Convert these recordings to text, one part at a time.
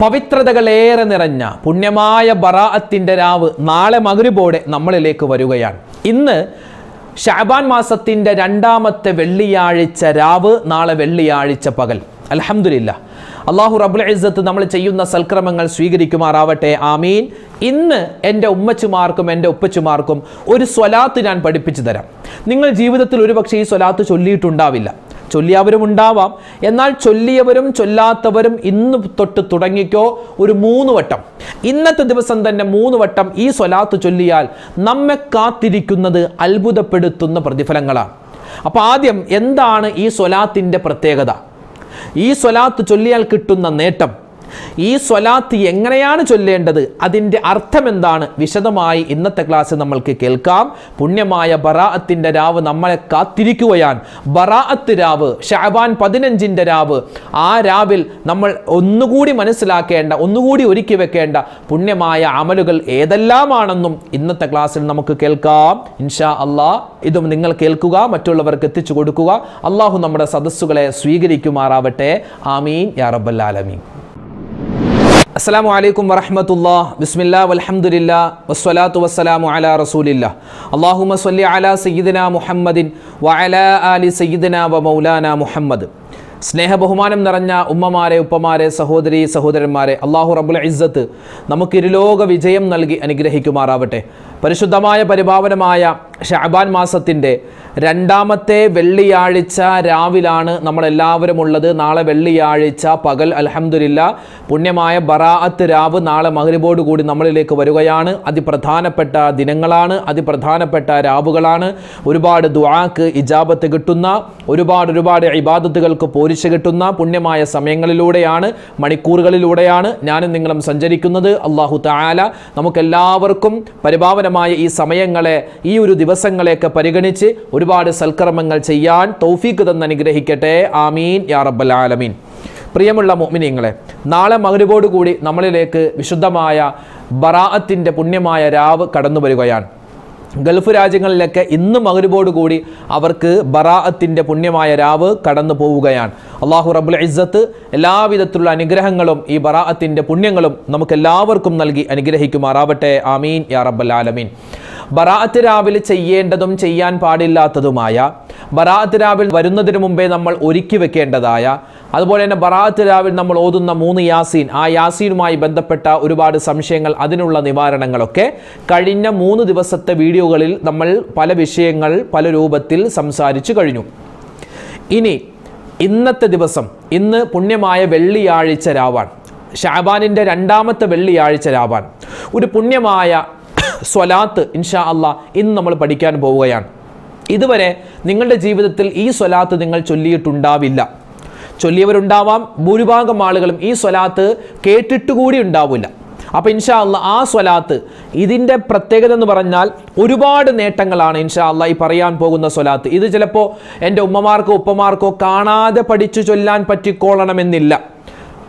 പവിത്രതകളേറെ നിറഞ്ഞ പുണ്യമായ ബറാഅത്തിന്റെ രാവ് നാളെ മകരുപോടെ നമ്മളിലേക്ക് വരികയാണ്. ഇന്ന് ഷാബാൻ മാസത്തിന്റെ രണ്ടാമത്തെ വെള്ളിയാഴ്ച രാവ് നാളെ വെള്ളിയാഴ്ച പകൽ. അലഹമില്ല അള്ളാഹു റബുൽ ഇസ്സത്ത് നമ്മൾ ചെയ്യുന്ന സൽക്രമങ്ങൾ സ്വീകരിക്കുമാറാവട്ടെ. ആമീൻ. ഇന്ന് എന്റെ ഉമ്മച്ചുമാർക്കും എന്റെ ഉപ്പച്ചുമാർക്കും ഒരു സ്വലാത്ത് ഞാൻ പഠിപ്പിച്ചു തരാം. നിങ്ങൾ ജീവിതത്തിൽ ഒരുപക്ഷെ ഈ സ്വലാത്ത് ചൊല്ലിയിട്ടുണ്ടാവില്ല. ചൊല്ലിയവരും ഉണ്ടാവാം. എന്നാൽ ചൊല്ലിയവരും ചൊല്ലാത്തവരും ഇന്ന് തൊട്ട് തുടങ്ങിക്കോ ഒരു മൂന്ന് വട്ടം. ഇന്നത്തെ ദിവസം തന്നെ മൂന്ന് വട്ടം ഈ സ്വലാത്ത് ചൊല്ലിയാൽ നമ്മെ കാത്തിരിക്കുന്നത് അത്ഭുതപ്പെടുത്തുന്ന പ്രതിഫലങ്ങളാണ്. അപ്പോൾ ആദ്യം എന്താണ് ഈ സ്വലാത്തിന്റെ പ്രത്യേകത? ഈ സ്വലാത്ത് ചൊല്ലിയാൽ കിട്ടുന്ന നേട്ടം. ഈ സ്വലാത്ത് എങ്ങനെയാണ് ചൊല്ലേണ്ടത്? അതിന്റെ അർത്ഥം എന്താണ് വിശദമായി ഇന്നത്തെ ക്ലാസ് നമ്മൾക്ക് കേൾക്കാം. പുണ്യമായ ബറാഅത്തിന്റെ രാവ് നമ്മളെ കാത്തിരിക്കുകയാണ്. ബറാഅത്ത് രാവ് ഷാബാൻ പതിനഞ്ചിന്റെ രാവ് ആ രാവിൽ നമ്മൾ ഒന്നുകൂടി മനസ്സിലാക്കേണ്ട ഒന്നുകൂടി ഒരുക്കി വെക്കേണ്ട പുണ്യമായ അമലുകൾ ഏതെല്ലാമാണെന്നും ഇന്നത്തെ ക്ലാസ്സിൽ നമുക്ക് കേൾക്കാം. ഇൻഷാ അള്ളാ ഇതും നിങ്ങൾ കേൾക്കുക മറ്റുള്ളവർക്ക് എത്തിച്ചു കൊടുക്കുക. അള്ളാഹു നമ്മുടെ സദസ്സുകളെ സ്വീകരിക്കുമാറാവട്ടെ. ആമീൻ. യാ റബ്ബല്ലാലമീൻ അസ്സാം വലൈക്കും വറഹമത്തുല്ലാ ബിസ്മില്ല വലഹമുല്ല വസ്സലാത്തു വസ്സലാമു അല റസൂലില്ല. അള്ളാഹുമ സ്വല്ലി അല സയ്യിദിന മുഹമ്മദിൻ വഅല അലി സയ്യിദിന വ മൗലാന മുഹമ്മദ്. സ്നേഹ ബഹുമാനം നിറഞ്ഞ ഉമ്മമാരെ ഉപ്പമാരെ സഹോദരി സഹോദരന്മാരെ അള്ളാഹു റബുൽ ഇസ്സത്ത് നമുക്ക് ഇരുലോക വിജയം നൽകി അനുഗ്രഹിക്കുമാറാവട്ടെ. പരിശുദ്ധമായ പരിപാവനമായ ഷാബാൻ മാസത്തിന്റെ രണ്ടാമത്തെ വെള്ളിയാഴ്ച രാവിലാണ് നമ്മളെല്ലാവരും ഉള്ളത്. നാളെ വെള്ളിയാഴ്ച പകൽ അലഹമുല്ല പുണ്യമായ ബറാഅത്ത് രാവ് നാളെ കൂടി നമ്മളിലേക്ക് വരികയാണ്. അതിപ്രധാനപ്പെട്ട ദിനങ്ങളാണ് അതിപ്രധാനപ്പെട്ട രാവുകളാണ്. ഒരുപാട് ദുആക്ക് ഇജാബത്ത് കിട്ടുന്ന ഒരുപാട് ഒരുപാട് ഇബാദത്തുകൾക്ക് പോരിച്ച് കിട്ടുന്ന പുണ്യമായ സമയങ്ങളിലൂടെയാണ് മണിക്കൂറുകളിലൂടെയാണ് ഞാനും നിങ്ങളും സഞ്ചരിക്കുന്നത്. അള്ളാഹു താല നമുക്കെല്ലാവർക്കും പരിഭാവനമായ ഈ സമയങ്ങളെ ഈ ഒരു ദിവസങ്ങളെയൊക്കെ പരിഗണിച്ച് ഒരുപാട് സൽക്കർമ്മങ്ങൾ ചെയ്യാൻ തൗഫീഖ് തന്ന് അനുഗ്രഹിക്കട്ടെ. ആമീൻ. യാ റബ്ബൽ ആലമീൻ. പ്രിയമുള്ള മോമിനിയങ്ങളെ നാളെ മകരുവോടുകൂടി നമ്മളിലേക്ക് വിശുദ്ധമായ ബറാഅത്തിന്റെ പുണ്യമായ രാവ് കടന്നു വരികയാണ്. ഗൾഫ് രാജ്യങ്ങളിലൊക്കെ ഇന്ന് കൂടി അവർക്ക് ബറാഅത്തിന്റെ പുണ്യമായ രാവ് കടന്നു പോവുകയാണ്. അള്ളാഹു റബുൽ ഇസ്സത്ത് എല്ലാവിധത്തിലുള്ള അനുഗ്രഹങ്ങളും ഈ ബറാഅത്തിന്റെ പുണ്യങ്ങളും നമുക്കെല്ലാവർക്കും നൽകി അനുഗ്രഹിക്കുമാറാവട്ടെ. ആമീൻ. യാ റബ്ബൽ ആലമീൻ. ബറാഅത്ത് രാവിലെ ചെയ്യേണ്ടതും ചെയ്യാൻ പാടില്ലാത്തതുമായ ബറാഅത്ത് രാവിൽ വരുന്നതിന് മുമ്പേ നമ്മൾ ഒരുക്കി വെക്കേണ്ടതായ അതുപോലെ തന്നെ ബറാഅത്ത് രാവിൽ നമ്മൾ ഓതുന്ന മൂന്ന് യാസീൻ ആ യാസീനുമായി ബന്ധപ്പെട്ട ഒരുപാട് സംശയങ്ങൾ അതിനുള്ള നിവാരണങ്ങളൊക്കെ കഴിഞ്ഞ മൂന്ന് ദിവസത്തെ വീഡിയോകളിൽ നമ്മൾ പല വിഷയങ്ങൾ പല രൂപത്തിൽ സംസാരിച്ചു കഴിഞ്ഞു. ഇനി ഇന്നത്തെ ദിവസം ഇന്ന് പുണ്യമായ വെള്ളിയാഴ്ച രാവാൻ ഷാബാനിന്റെ രണ്ടാമത്തെ വെള്ളിയാഴ്ച രാവാൻ ഒരു പുണ്യമായ സ്വലാത്ത് ഇൻഷാ അള്ളാ ഇന്ന് നമ്മൾ പഠിക്കാൻ പോവുകയാണ്. ഇതുവരെ നിങ്ങളുടെ ജീവിതത്തിൽ ഈ സ്വലാത്ത് നിങ്ങൾ ചൊല്ലിയിട്ടുണ്ടാവില്ല. ചൊല്ലിയവരുണ്ടാവാം ഭൂരിഭാഗം ആളുകളും ഈ സ്വലാത്ത് കേട്ടിട്ടുകൂടി ഉണ്ടാവില്ല. അപ്പോൾ ഇൻഷാ അല്ല ആ സ്വലാത്ത് ഇതിന്റെ പ്രത്യേകത എന്ന് പറഞ്ഞാൽ ഒരുപാട് നേട്ടങ്ങളാണ് ഇൻഷാ അല്ല ഈ പറയാൻ പോകുന്ന സ്വലാത്ത്. ഇത് ചിലപ്പോൾ എന്റെ ഉമ്മമാർക്കോ ഉപ്പമാർക്കോ കാണാതെ പഠിച്ചു ചൊല്ലാൻ പറ്റിക്കോളണമെന്നില്ല.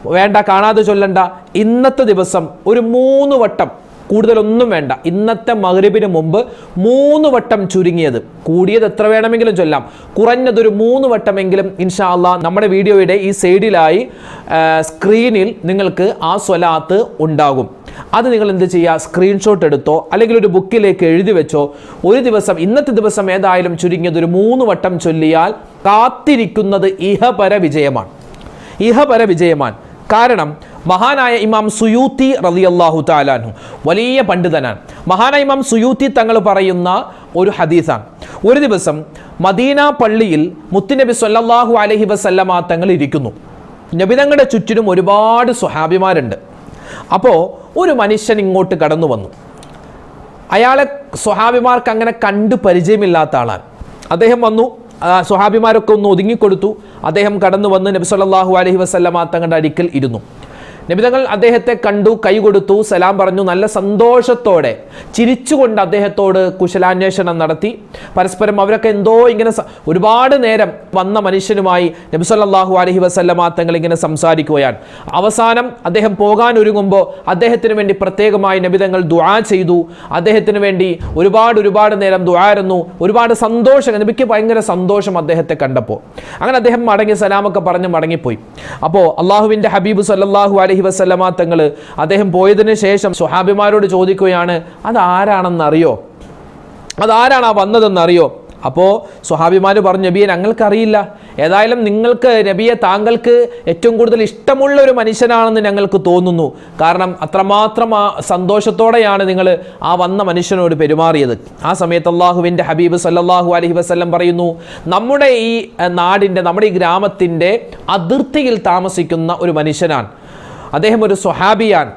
വേണ്ട കാണാതെ ചൊല്ലണ്ട. ഇന്നത്തെ ദിവസം ഒരു മൂന്ന് വട്ടം കൂടുതലൊന്നും വേണ്ട. ഇന്നത്തെ മകരബിന് മുമ്പ് മൂന്ന് വട്ടം ചുരുങ്ങിയത്. കൂടിയത് എത്ര വേണമെങ്കിലും ചൊല്ലാം. കുറഞ്ഞതൊരു മൂന്ന് വട്ടമെങ്കിലും ഇൻഷാ അള്ളാ നമ്മുടെ വീഡിയോയുടെ ഈ സൈഡിലായി സ്ക്രീനിൽ നിങ്ങൾക്ക് ആ സ്വലാത്ത് ഉണ്ടാകും. അത് നിങ്ങൾ എന്ത് ചെയ്യുക? സ്ക്രീൻഷോട്ട് എടുത്തോ അല്ലെങ്കിൽ ഒരു ബുക്കിലേക്ക് എഴുതി വെച്ചോ. ഒരു ദിവസം ഇന്നത്തെ ദിവസം ഏതായാലും ചുരുങ്ങിയത് ഒരു മൂന്ന് വട്ടം ചൊല്ലിയാൽ കാത്തിരിക്കുന്നത് ഇഹപര വിജയമാണ്. ഇഹപര വിജയമാണ്. കാരണം മഹാനായ ഇമാം സുയൂത്തി റളിയല്ലാഹു താലാൻഹു വലിയ പണ്ഡിതനാണ്. മഹാനായ ഇമാം സുയൂത്തി തങ്ങൾ പറയുന്ന ഒരു ഹദീസാണ്. ഒരു ദിവസം മദീന പള്ളിയിൽ മുത്തുനബി സൊല്ലാഹു അലഹി വസല്ലമ തങ്ങൾ ഇരിക്കുന്നു. നബിതങ്ങളുടെ ചുറ്റിനും ഒരുപാട് സ്വഹാബിമാരുണ്ട്. അപ്പോൾ ഒരു മനുഷ്യൻ ഇങ്ങോട്ട് കടന്നു വന്നു. അയാളെ സ്വഹാബിമാർക്ക് അങ്ങനെ കണ്ട് പരിചയമില്ലാത്ത ആളാണ്. അദ്ദേഹം വന്നു സ്വഹാബിമാരൊക്കെ ഒന്ന് ഒതുങ്ങിക്കൊടുത്തു. അദ്ദേഹം കടന്നു വന്ന് നബി അലഹി വസല്ലമ തങ്ങളുടെ അടുക്കൽ ഇരുന്നു. നബിതങ്ങൾ അദ്ദേഹത്തെ കണ്ടു കൈ കൊടുത്തു സലാം പറഞ്ഞു നല്ല സന്തോഷത്തോടെ ചിരിച്ചുകൊണ്ട് അദ്ദേഹത്തോട് കുശലാന്വേഷണം നടത്തി. പരസ്പരം അവരൊക്കെ എന്തോ ഇങ്ങനെ ഒരുപാട് നേരം വന്ന മനുഷ്യനുമായി നബി സല്ലല്ലാഹു അലൈഹി വസല്ലമ തങ്ങൾ ഇങ്ങനെ സംസാരിക്കുകയാണ്. അവസാനം അദ്ദേഹം പോകാൻ ഒരുങ്ങുമ്പോൾ അദ്ദേഹത്തിന് വേണ്ടി പ്രത്യേകമായി നബിതങ്ങൾ ദുആ ചെയ്തു. അദ്ദേഹത്തിന് വേണ്ടി ഒരുപാട് ഒരുപാട് നേരം ദുആരുന്നു ഒരുപാട് സന്തോഷം നബിക്ക് ഭയങ്കര സന്തോഷം അദ്ദേഹത്തെ കണ്ടപ്പോൾ. അങ്ങനെ അദ്ദേഹം മടങ്ങി സലാമൊക്കെ പറഞ്ഞ് മടങ്ങിപ്പോയി. അപ്പോൾ അള്ളാഹുവിന്റെ ഹബീബ് സല്ലാഹു അലൈഹി അലൈഹി വസ്ലമ തങ്ങൾ അദ്ദേഹം പോയതിനു ശേഷം സുഹാബിമാരോട് ചോദിക്കുകയാണ് അത് ആരാണെന്നറിയോ? അതാരാണ് ആ വന്നതെന്നറിയോ? അപ്പോൾ സ്വഹാബിമാർ പറഞ്ഞു നബിയെ ഞങ്ങൾക്കറിയില്ല. ഏതായാലും നിങ്ങൾക്ക് നബിയെ താങ്കൾക്ക് ഏറ്റവും കൂടുതൽ ഇഷ്ടമുള്ള ഒരു മനുഷ്യനാണെന്ന് ഞങ്ങൾക്ക് തോന്നുന്നു. കാരണം അത്രമാത്രം ആ സന്തോഷത്തോടെയാണ് നിങ്ങൾ ആ വന്ന മനുഷ്യനോട് പെരുമാറിയത്. ആ സമയത്ത് അള്ളാഹുവിന്റെ ഹബീബ് സല്ലാഹു അലഹി വസ്ല്ലം പറയുന്നു നമ്മുടെ ഈ നാടിന്റെ നമ്മുടെ ഈ ഗ്രാമത്തിന്റെ അതിർത്തിയിൽ താമസിക്കുന്ന ഒരു മനുഷ്യനാണ്. അദ്ദേഹം ഒരു സ്വഹാബിയാണ്.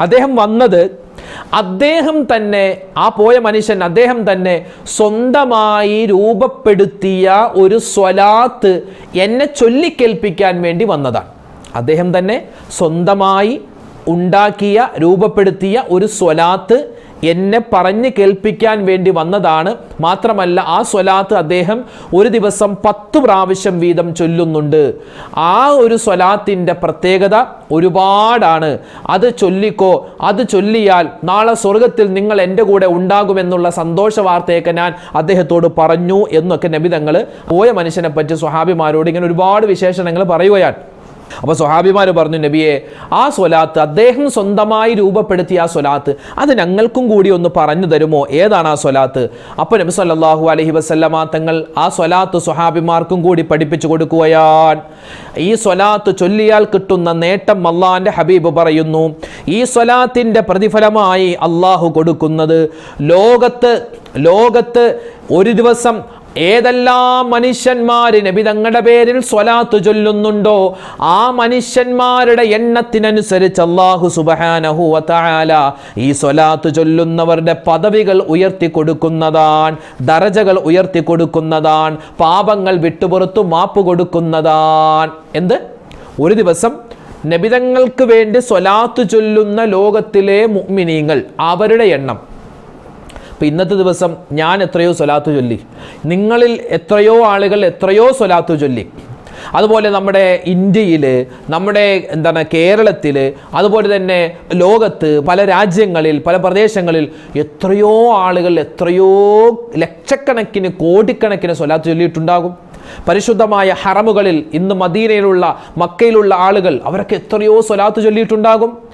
അദ്ദേഹം വന്നത് അദ്ദേഹം തന്നെ ആ പോയ മനുഷ്യൻ അദ്ദേഹം തന്നെ സ്വന്തമായി രൂപപ്പെടുത്തിയ ഒരു സ്വലാത്ത് എന്നെ ചൊല്ലിക്കേൽപ്പിക്കാൻ വേണ്ടി വന്നതാണ്. അദ്ദേഹം തന്നെ സ്വന്തമായി ഉണ്ടാക്കിയ രൂപപ്പെടുത്തിയ ഒരു സ്വലാത്ത് എന്നെ പറഞ്ഞ് കേൾപ്പിക്കാൻ വേണ്ടി വന്നതാണ്. മാത്രമല്ല ആ സ്വലാത്ത് അദ്ദേഹം ഒരു ദിവസം പത്ത് പ്രാവശ്യം വീതം ചൊല്ലുന്നുണ്ട്. ആ ഒരു സ്വലാത്തിന്റെ പ്രത്യേകത ഒരുപാടാണ്. അത് ചൊല്ലിക്കോ അത് ചൊല്ലിയാൽ നാളെ സ്വർഗത്തിൽ നിങ്ങൾ എന്റെ കൂടെ ഉണ്ടാകുമെന്നുള്ള സന്തോഷ വാർത്തയൊക്കെ ഞാൻ അദ്ദേഹത്തോട് പറഞ്ഞു എന്നൊക്കെ നബിതങ്ങൾ പോയ മനുഷ്യനെ പറ്റി സ്വഹാബിമാരോട് ഇങ്ങനെ ഒരുപാട് വിശേഷണങ്ങൾ പറയുകയാണ്. അപ്പോൾ സ്വഹാബിമാർ പറഞ്ഞു നബിയെ ആ സ്വലാത്ത് അദ്ദേഹം സ്വന്തമായി രൂപപ്പെടുത്തിയ ആ സ്വലാത്ത് അത് ഞങ്ങൾക്കും കൂടി ഒന്ന് പറഞ്ഞു തരുമോ? ഏതാണ് ആ സ്വലാത്ത്? അപ്പോൾ നബി സല്ലാഹു അലഹി വസല്ലമ തങ്ങൾ ആ സ്വലാത്ത് സ്വഹാബിമാർക്കും കൂടി പഠിപ്പിച്ചു കൊടുക്കുകയാൻ ഈ സ്വലാത്ത് ചൊല്ലിയാൽ കിട്ടുന്ന നേട്ടം അള്ളാഹാന്റെ ഹബീബ് പറയുന്നു. ഈ സ്വലാത്തിന്റെ പ്രതിഫലമായി അള്ളാഹു കൊടുക്കുന്നത് ലോകത്ത് ലോകത്ത് ഒരു ദിവസം ഏതെല്ലാം മനുഷ്യന്മാര് നബി തങ്ങളുടെ പേരിൽ സ്വലാത്ത് ചൊല്ലുന്നുണ്ടോ ആ മനുഷ്യന്മാരുടെ എണ്ണത്തിനനുസരിച്ച് അള്ളാഹു സുബഹാനഹു വതആല ഈ സ്വലാത്ത് ചൊല്ലുന്നവരുടെ പദവികൾ ഉയർത്തി കൊടുക്കുന്നതാണ് ദറജകൾ ഉയർത്തി കൊടുക്കുന്നതാണ് പാപങ്ങൾ വിട്ടുപുറത്തു മാപ്പ് കൊടുക്കുന്നതാണ്. എന്ത്? ഒരു ദിവസം നബിതങ്ങൾക്ക് വേണ്ടി സ്വലാത്ത് ചൊല്ലുന്ന ലോകത്തിലെ മുഗ്മിനീങ്ങൾ അവരുടെ എണ്ണം അപ്പോൾ ഇന്നത്തെ ദിവസം ഞാൻ എത്രയോ സ്വലാത്തു ചൊല്ലി. നിങ്ങളിൽ എത്രയോ ആളുകൾ എത്രയോ സ്വലാത്തു ചൊല്ലി. അതുപോലെ നമ്മുടെ ഇന്ത്യയിൽ നമ്മുടെ എന്താണ് കേരളത്തിൽ അതുപോലെ തന്നെ ലോകത്ത് പല രാജ്യങ്ങളിൽ പല പ്രദേശങ്ങളിൽ എത്രയോ ആളുകൾ എത്രയോ ലക്ഷക്കണക്കിന് കോടിക്കണക്കിന് സ്വലാത്ത് ചൊല്ലിയിട്ടുണ്ടാകും. പരിശുദ്ധമായ ഹറമുകളിൽ ഇന്ന് മദീനയിലുള്ള മക്കയിലുള്ള ആളുകൾ അവരൊക്കെ എത്രയോ സ്വലാത്ത് ചൊല്ലിയിട്ടുണ്ടാകും.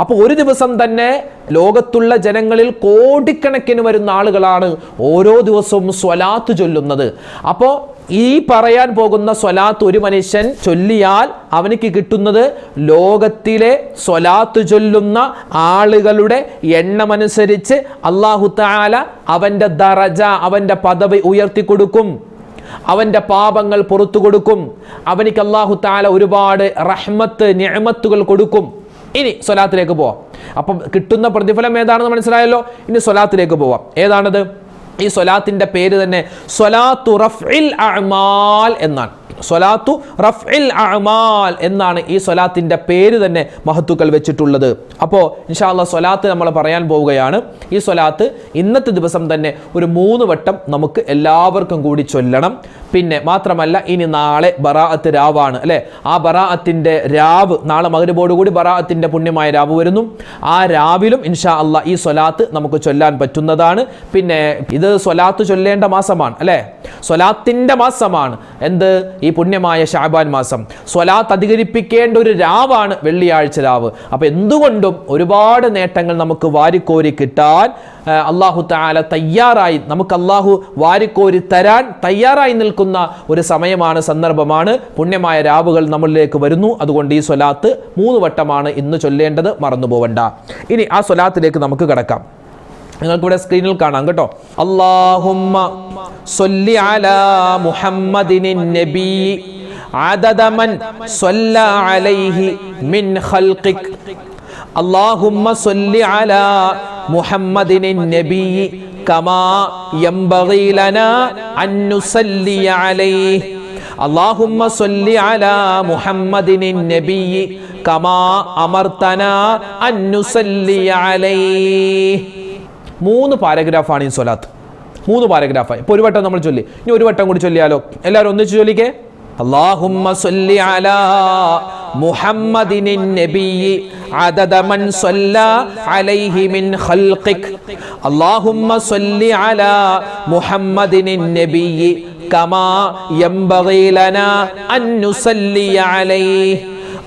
അപ്പോൾ ഒരു ദിവസം തന്നെ ലോകത്തുള്ള ജനങ്ങളിൽ കോടിക്കണക്കിന് വരുന്ന ആളുകളാണ് ഓരോ ദിവസവും സ്വലാത്ത് ചൊല്ലുന്നത്. അപ്പോൾ ഈ പറയാൻ പോകുന്ന സ്വലാത്ത് ഒരു മനുഷ്യൻ ചൊല്ലിയാൽ അവനിക്ക് കിട്ടുന്നത് ലോകത്തിലെ സ്വലാത്ത് ചൊല്ലുന്ന ആളുകളുടെ എണ്ണമനുസരിച്ച് അള്ളാഹു താല അവന്റെ ദറജ അവന്റെ പദവി ഉയർത്തി കൊടുക്കും. അവന്റെ പാപങ്ങൾ പുറത്തു കൊടുക്കും. അവനിക്ക് അള്ളാഹു താല ഒരുപാട് റഹ്മത്ത് ഞമത്തുകൾ കൊടുക്കും. ഇനി സ്വലാത്തിലേക്ക് പോവാം. അപ്പം കിട്ടുന്ന പ്രതിഫലം ഏതാണെന്ന് മനസ്സിലായല്ലോ? ഇനി സ്വലാത്തിലേക്ക് പോവാം. ഏതാണത്? ഈ സ്വലാത്തിന്റെ പേര് തന്നെ സ്വലാത്തു റഫ്ഇൽ അഅ്മാൽ എന്നാണ്. സ്വലാത്തു റഫ്ഇൽ അഅ്മാൽ എന്നാണ് ഈ സ്വലാത്തിന്റെ പേര് തന്നെ മഹത്തുക്കൾ വെച്ചിട്ടുള്ളത്. അപ്പോൾ ഇൻഷാല്ല സ്വലാത്ത് നമ്മൾ പറയാൻ പോവുകയാണ്. ഈ സ്വലാത്ത് ഇന്നത്തെ ദിവസം തന്നെ ഒരു മൂന്ന് വട്ടം നമുക്ക് എല്ലാവർക്കും കൂടി ചൊല്ലണം. പിന്നെ മാത്രമല്ല ഇനി നാളെ ബറാഅത്ത് രാവാണ് അല്ലേ? ആ ബറാഅത്തിന്റെ രാവ് നാളെ മകരബോട് കൂടി ബറാഅത്തിന്റെ പുണ്യമായ രാവ് വരുന്നു. ആ രാവിലും ഇൻഷാ അല്ല ഈ സ്വലാത്ത് നമുക്ക് ചൊല്ലാൻ പറ്റുന്നതാണ്. പിന്നെ ഇത് സ്വലാത്ത് ചൊല്ലേണ്ട മാസമാണ് അല്ലേ? സ്വലാത്തിന്റെ മാസമാണ്. എന്ത്? ഈ പുണ്യമായ ഷാബാൻ മാസം. സ്വലാത്ത് അധികരിപ്പിക്കേണ്ട ഒരു രാവാണ് വെള്ളിയാഴ്ച രാവ്. അപ്പോൾ എന്തുകൊണ്ടും ഒരുപാട് നേട്ടങ്ങൾ നമുക്ക് വാരിക്കോരി കിട്ടാൻ അള്ളാഹു താല തയ്യാറായി നമുക്ക് അള്ളാഹു വാരിക്കോരി തരാൻ തയ്യാറായി നിൽക്കുന്ന ഒരു സമയമാണ് സന്ദർഭമാണ് പുണ്യമായ രാവുകൾ നമ്മളിലേക്ക് വരുന്നു അതുകൊണ്ട് ഈ സ്വലാത്ത് മൂന്ന് വട്ടമാണ് ഇന്ന് ചൊല്ലേണ്ടത് മറന്നു പോവണ്ട ഇനി ആ സ്വലാത്തിലേക്ക് നമുക്ക് കിടക്കാം നിങ്ങൾക്ക് ഇവിടെ സ്ക്രീനിൽ കാണാം കേട്ടോ അല്ലാഹുമ്മ സ്വല്ലി അലാ മുഹമ്മദിനിൻ നബി عدد من صلى عليه من خلقك اللهم صل على محمد النبي كما ينبغي لنا أن نصلي عليه اللهم صل على محمد النبي كما أمرتنا أن نصلي عليه മൂന്ന് പാരഗ്രാഫാണ് ഈ സ്വലാത്ത് മൂന്ന് പാരഗ്രാഫായി ഇപ്പോൾ ഒരു വട്ടം നമ്മൾ ചൊല്ലി ഇനി ഒരു വട്ടം കൂടി ചൊല്ലിയാലോ എല്ലാവരും ഒന്നിച്ച് ചൊല്ലിക്കേ اللهم صل على محمد النبي عدد من صلى عليه من خلقك اللهم صل على محمد النبي كما ينبغي لنا أن نصلي عليه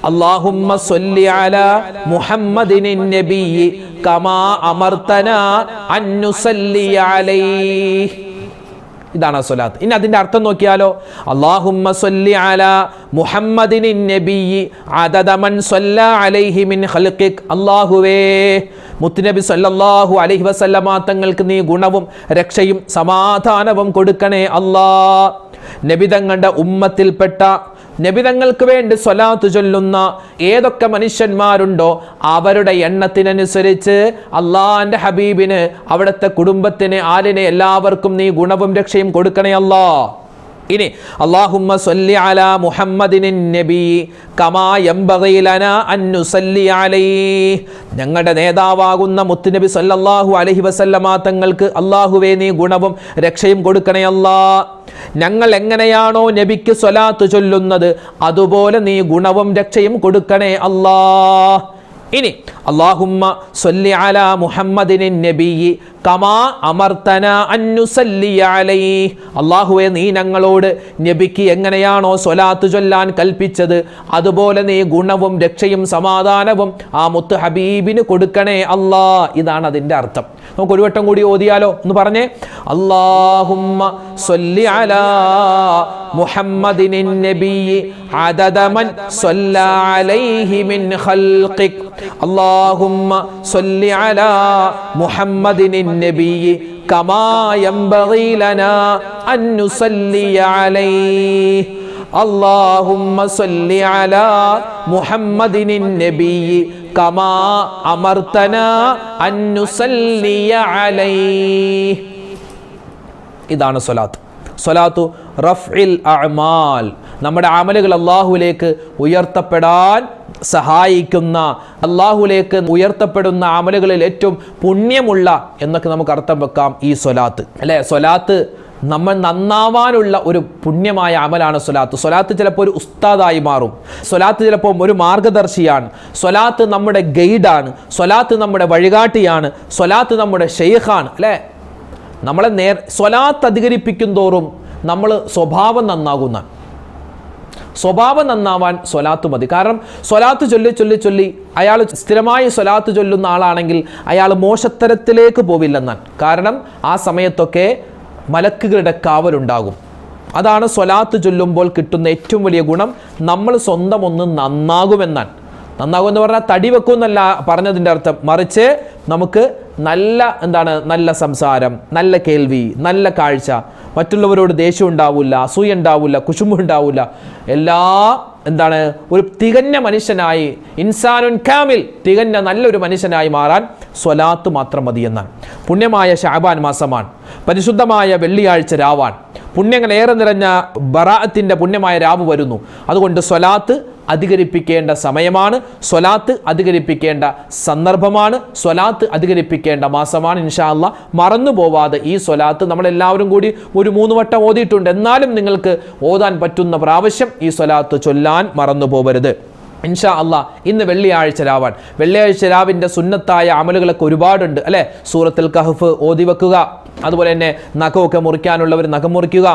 اللهم صل على محمد النبي كما أمرتنا أن نصلي عليه ഇതാണ് സ്വലാത്ത്. ഇനി അതിന്റെ അർത്ഥം നോക്കിയാലോ? അലാ മുഹമ്മദിൻ അലൈഹി മിൻ അല്ലാഹുവേ മുത്തുനബി സല്ലല്ലാഹു അലൈഹി വസല്ലമ തങ്ങൾക്ക് നീ ഗുണവും രക്ഷയും സമാധാനവും കൊടുക്കണേ അല്ലാ നബിതങ്ങളുടെ ഉമ്മത്തിൽപ്പെട്ട നബിതങ്ങൾക്ക് വേണ്ടി സ്വലാത്ത് ചൊല്ലുന്ന ഏതൊക്കെ മനുഷ്യന്മാരുണ്ടോ അവരുടെ എണ്ണത്തിനനുസരിച്ച് അള്ളാന്റെ ഹബീബിന് അവിടുത്തെ കുടുംബത്തിന് ആലിനെ എല്ലാവർക്കും നീ ഗുണവും രക്ഷയും കൊടുക്കണേ അല്ലാ ഇനി അള്ളാഹുമ്മ സല്ലി കമാ സല്ലി ഞങ്ങളുടെ നേതാവാകുന്ന മുത്തുനബി സല്ലല്ലാഹു അലഹി വസല്ലമ തങ്ങൾക്ക് അള്ളാഹുവേ നീ ഗുണവും രക്ഷയും കൊടുക്കണേ അല്ലാ. ഞങ്ങൾ എങ്ങനെയാണോ നബിക്ക് സ്വലാത്ത് ചൊല്ലുന്നത് അതുപോലെ നീ ഗുണവും രക്ഷയും കൊടുക്കണേ അല്ലാ. ഇനി അള്ളാഹുമ്മ സല്ലി അല മുഹമ്മദിൻ നബിയി കമാ അമർത്തന അന്നുസല്ലി അലൈഹി അള്ളാഹുവെ നീ ഞങ്ങളോട് നബിക്ക് എങ്ങനെയാണോ സ്വലാത്ത് ചൊല്ലാൻ കൽപ്പിച്ചത് അതുപോലെ നീ ഗുണവും രക്ഷയും സമാധാനവും ആ മുത്ത് ഹബീബിന് കൊടുക്കണേ അല്ലാ ഇതാണ് അതിൻ്റെ അർത്ഥം നമുക്ക് ഒരു വട്ടം കൂടി ഓതിയാലോ എന്ന് പറഞ്ഞേ അള്ളാഹുമ്മ സല്ലി അലാ മുഹമ്മദിൻ നബിയി عدد من صلى عليه من خلقك اللهم صل على محمد النبي كما ينبغي لنا أن نصلي عليه اللهم صل على محمد النبي كما أمرتنا أن نصلي عليه ഇതാണ് സ്വലാത്ത് സ്വലാത്തു റഫ്ഇൽ അഅമാൽ നമ്മുടെ അമലുകൾ അള്ളാഹുലേക്ക് ഉയർത്തപ്പെടാൻ സഹായിക്കുന്ന അള്ളാഹുലേക്ക് ഉയർത്തപ്പെടുന്ന അമലുകളിൽ ഏറ്റവും പുണ്യമുള്ള എന്നൊക്കെ നമുക്ക് അർത്ഥം വെക്കാം ഈ സ്വലാത്ത്. അല്ലേ? സ്വലാത്ത് നമ്മൾ നന്നാവാനുള്ള ഒരു പുണ്യമായ അമലാണ് സ്വലാത്ത്. സ്വലാത്ത് ചിലപ്പോൾ ഒരു ഉസ്താദായി മാറും. സ്വലാത്ത് ചിലപ്പോൾ ഒരു മാർഗദർശിയാണ്. സ്വലാത്ത് നമ്മുടെ ഗൈഡാണ്. സ്വലാത്ത് നമ്മുടെ വഴികാട്ടിയാണ്. സ്വലാത്ത് നമ്മുടെ ഷെയ്ഖാണ് അല്ലേ? നമ്മളെ നേർ സ്വലാത്ത് അധികരിപ്പിക്കും തോറും നമ്മൾ സ്വഭാവം നന്നാകുന്ന സ്വഭാവം നന്നാവാൻ സ്വലാത്ത് മതി. കാരണം സ്വലാത്ത് ചൊല്ലി ചൊല്ലി ചൊല്ലി അയാൾ സ്ഥിരമായി സ്വലാത്ത് ചൊല്ലുന്ന ആളാണെങ്കിൽ അയാൾ മോശത്തരത്തിലേക്ക് പോവില്ലെന്നാണ് കാരണം ആ സമയത്തൊക്കെ മലക്കുകളുടെ കാവലുണ്ടാകും. അതാണ് സ്വലാത്ത് ചൊല്ലുമ്പോൾ കിട്ടുന്ന ഏറ്റവും വലിയ ഗുണം. നമ്മൾ സ്വന്തം ഒന്ന് നന്നാകുമെന്നാണ് നന്നാകുമെന്ന് പറഞ്ഞാൽ തടി വെക്കുമെന്നല്ല പറഞ്ഞതിന്റെ അർത്ഥം. മറിച്ച് നമുക്ക് നല്ല എന്താണ് നല്ല സംസാരം നല്ല കേൾവി നല്ല കാഴ്ച. മറ്റുള്ളവരോട് ദേഷ്യം ഉണ്ടാവില്ല അസൂയ ഉണ്ടാവില്ല കുശുമ്പ് ഉണ്ടാവില്ല എല്ലാ എന്താണ് ഒരു തികഞ്ഞ മനുഷ്യനായി ഇൻസാനുൻ കാമിൽ തികഞ്ഞ നല്ലൊരു മനുഷ്യനായി മാറാൻ സ്വലാത്ത് മാത്രം മതി എന്നാണ്. പുണ്യമായ ഷാബാൻ മാസമാണ്. പരിശുദ്ധമായ വെള്ളിയാഴ്ച രാവാൻ പുണ്യങ്ങൾ ഏറെ നിറഞ്ഞ ബറാഅത്തിന്റെ പുണ്യമായ രാവ് വരുന്നു. അതുകൊണ്ട് സ്വലാത്ത് അധികരിപ്പിക്കേണ്ട സമയമാണ്. സ്വലാത്ത് അധികരിപ്പിക്കേണ്ട സന്ദർഭമാണ്. സ്വലാത്ത് അധികരിപ്പിക്കേണ്ട മാസമാണ് ഇൻഷാല്ല മറന്നു പോവാതെ ഈ സ്വലാത്ത് നമ്മളെല്ലാവരും കൂടി ഒരു മൂന്ന് വട്ടം ഓതിയിട്ടുണ്ട്. എന്നാലും നിങ്ങൾക്ക് ഓതാൻ പറ്റുന്ന പ്രാവശ്യം ഈ സ്വലാത്ത് ചൊല്ലാൻ മറന്നു പോവരുത്. ഇൻഷാ അള്ളാ ഇന്ന് വെള്ളിയാഴ്ച രാവാൻ വെള്ളിയാഴ്ച രാവിന്റെ സുന്നത്തായ അമലുകളൊക്കെ ഒരുപാടുണ്ട് അല്ലേ? സൂറത്തിൽ കഹഫ് ഓതി വെക്കുക. അതുപോലെ തന്നെ നഖമൊക്കെ മുറിക്കാനുള്ളവർ നഖം മുറിക്കുക.